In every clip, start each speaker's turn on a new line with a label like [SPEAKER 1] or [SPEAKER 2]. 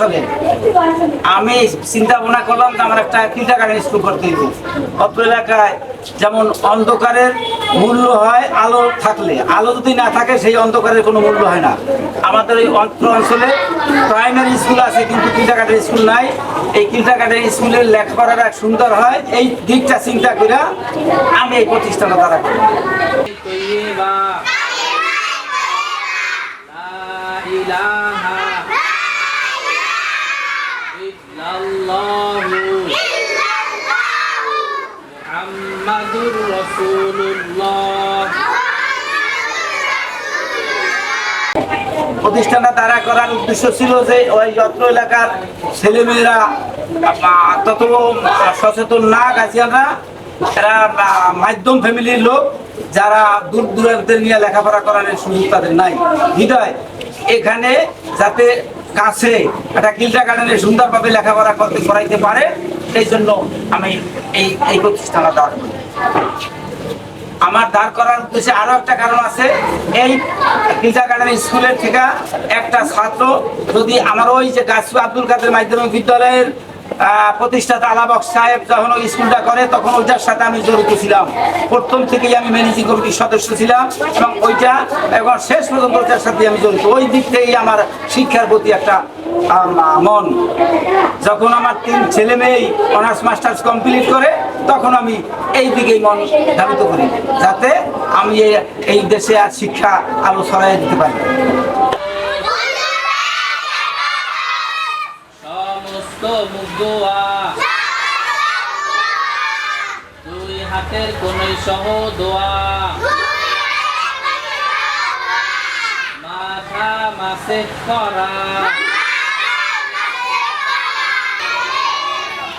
[SPEAKER 1] সালে আমি চিন্তা ভাবনা করলাম যে আমার একটা কিল্টা গার্ডেন স্কুল করতে দিব অত্র এলাকায় যেমন অন্ধকারের মূল্য হয়, আলো থাকলে। আলো যদি না থাকে, সেই অন্ধকারের কোনো মূল্য হয় না। আমাদের এই অত্র অঞ্চলে প্রাইমারি স্কুল আছে, কিন্তু কিল্টা গার্ডেন স্কুল নাই। এই কিল্টা গার্ডেন স্কুলের লেখাপড়াটা সুন্দর হয়। এই দিকটা চিন্তা করে আমি এই প্রতিষ্ঠানটা দ্বারা করি।
[SPEAKER 2] ইলাহা ইল্লাল্লাহু মুহাম্মাদুর রাসূলুল্লাহ।
[SPEAKER 1] প্রতিষ্ঠানটা দাঁড়া করার উদ্দেশ্য ছিল যে ওই যত্ন এলাকার ছেলেমেয়েরা তত সচেতন না গার্জিয়ানরা এরা মাধ্যম ফ্যামিলির লোক, যারা দূর দূরান্তের নিয়ে লেখাপড়া করার সুযোগ তাদের নাই। হৃদয় এখানে যাতে কাছে একটা কিল্টা গার্ডেনে সুন্দরভাবে লেখাপড়া করতে করাইতে পারে, সেই জন্য আমি এই এই প্রতিষ্ঠানটা দাঁড় করি আমার দাঁড় করার উদ্দেশ্যে আরও একটা কারণ আছে। এই কিলচা গার্ডেন স্কুলের থেকে একটা ছাত্র যদি আমার ওই যে গাছু আব্দুল কাদের মাধ্যমিক বিদ্যালয়ের প্রতিষ্ঠাতা আলাবক সাহেব যখন ওই স্কুলটা করে, তখন ওইটার সাথে আমি জড়িত ছিলাম। প্রথম থেকেই আমি ম্যানেজিং কমিটির সদস্য ছিলাম এবং ওইটা এবং শেষ পর্যন্ত ওইটার সাথে আমি জড়িত। ওই দিক থেকেই আমার শিক্ষার প্রতি একটা মন। যখন আমার তিন ছেলে মেয়ে অনার্স মাস্টার্স কমপ্লিট করে, তখন আমি এই দিকেই মন ধাবিত করি, যাতে আমি এই দেশে আর শিক্ষা আলো ছড়াই দিতে পারি।
[SPEAKER 2] সমস্ত মুখ দোয়া। দুই হাতের কোনই সহ দোয়া। মাথা মাসে করা।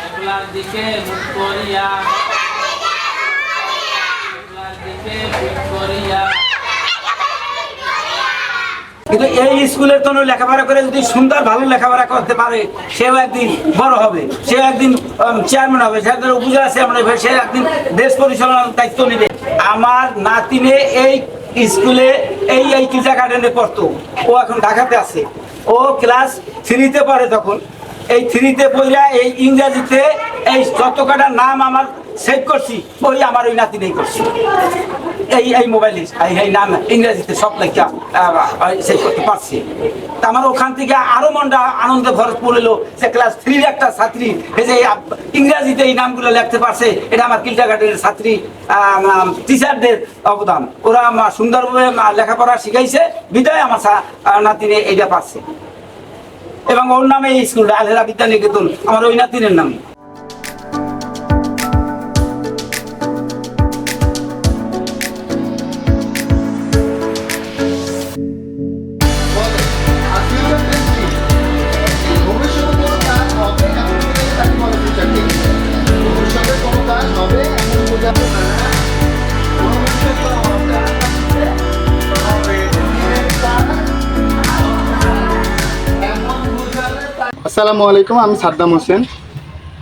[SPEAKER 2] একলার দিকে মুখ করিয়া। দিকে মুখ করিয়া।
[SPEAKER 1] কিন্তু এই স্কুলের জন্য লেখাপড়া করে যদি সুন্দর ভালো লেখাপড়া করতে পারে, সেও একদিন বড় হবে। সেও একদিন চেয়ারম্যান হবে। সে একদিন উপজেলা চেয়ারম্যান সে একদিন দেশ পরিচালনার দায়িত্ব নেবে। আমার নাতিনে এই স্কুলে এই এই কিজা গার্ডেনে পড়তো। ও এখন ঢাকাতে আছে। ও ক্লাস থ্রিতে পড়ে তখন। এই থ্রিতে পড়া এই ইংরাজিতে এই যত নাম আমার সেভ করছি, ওই আমার ওই নাতিনেই করছি। এই এই মোবাইলে এই এই নাম ইংরেজিতে সব লেখা সেভ করতে পারছি। আমার ওখান থেকে আরও মনটা আনন্দে ভরত পড়ল যে ক্লাস থ্রির একটা ছাত্রী, এই যে ইংরেজিতে এই নামগুলো লিখতে পারছে, এটা আমার কিল্টা গার্ডেনের ছাত্রী টিচারদের অবদান। ওরা আমার সুন্দরভাবে লেখাপড়া শিখাইছে, বিদায় আমার নাতিনে এইটা পাচ্ছে। এবং ওর নামে এই স্কুলটা, আলহেরা বিদ্যা নিকেতন আমার ওই নাতিনের নামে।
[SPEAKER 3] আসসালামু আলাইকুম আমি সাদ্দাম হোসেন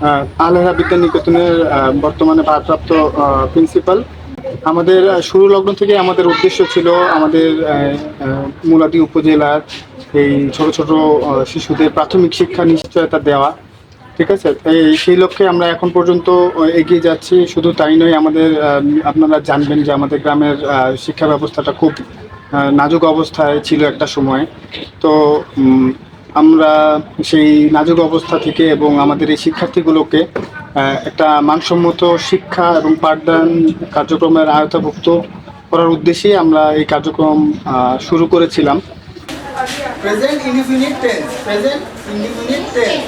[SPEAKER 3] আহ, আলহেরা বিদ্যা নিকেতনের বর্তমানে ভারপ্রাপ্ত প্রিন্সিপাল। আমাদের শুরু লগ্ন থেকে আমাদের উদ্দেশ্য ছিল আমাদের মুলাদি উপজেলার এই ছোট ছোট শিশুদের প্রাথমিক শিক্ষা নিশ্চয়তা দেওয়া ঠিক আছে? সেই লক্ষ্যে আমরা এখন পর্যন্ত এগিয়ে যাচ্ছি। শুধু তাই নয় আমাদের আপনারা জানবেন যে আমাদের গ্রামের শিক্ষা ব্যবস্থাটা খুব নাজুক অবস্থায় ছিল একটা সময়। তো আমরা সেই নাজুক অবস্থা থেকে এবং আমাদের এই শিক্ষার্থীগুলোকে একটা মানসম্মত শিক্ষা এবং পাঠদান কার্যক্রমের আয়তাভুক্ত করার উদ্দেশ্যে আমরা এই কার্যক্রম শুরু করেছিলাম।
[SPEAKER 4] Present indefinite tense present indefinite tense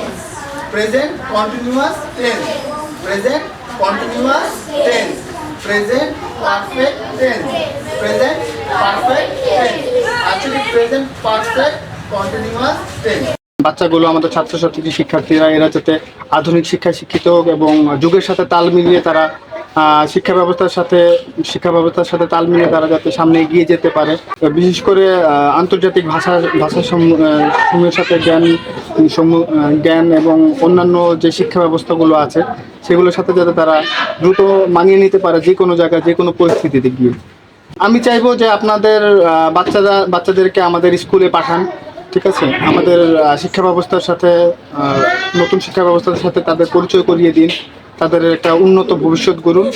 [SPEAKER 3] বাচ্চাগুলো আমাদের ছাত্রছাত্রী শিক্ষার্থীরা, এরা যাতে আধুনিক শিক্ষায় শিক্ষিত এবং যুগের সাথে তাল মিলিয়ে তারা শিক্ষা ব্যবস্থার সাথে, শিক্ষা ব্যবস্থার সাথে তাল মিলিয়ে তারা যাতে সামনে এগিয়ে যেতে পারে। বিশেষ করে আন্তর্জাতিক ভাষা ভাষা সমূহ- সমূহের সাথে জ্ঞান জ্ঞান এবং অন্যান্য যে শিক্ষা ব্যবস্থাগুলো আছে, সেগুলোর সাথে যাতে তারা দ্রুত মানিয়ে নিতে পারে যে কোনো জায়গায়, যে কোনো পরিস্থিতিতে গিয়ে। আমি চাইব যে আপনাদের বাচ্চারা, বাচ্চাদেরকে আমাদের স্কুলে পাঠান। ঠিক আছে? আমাদের শিক্ষা ব্যবস্থার সাথে নতুন শিক্ষা ব্যবস্থার সাথে তাদের পরিচয় করিয়ে দিন। তাদের একটা উন্নত ভবিষ্যৎ গড়ুন।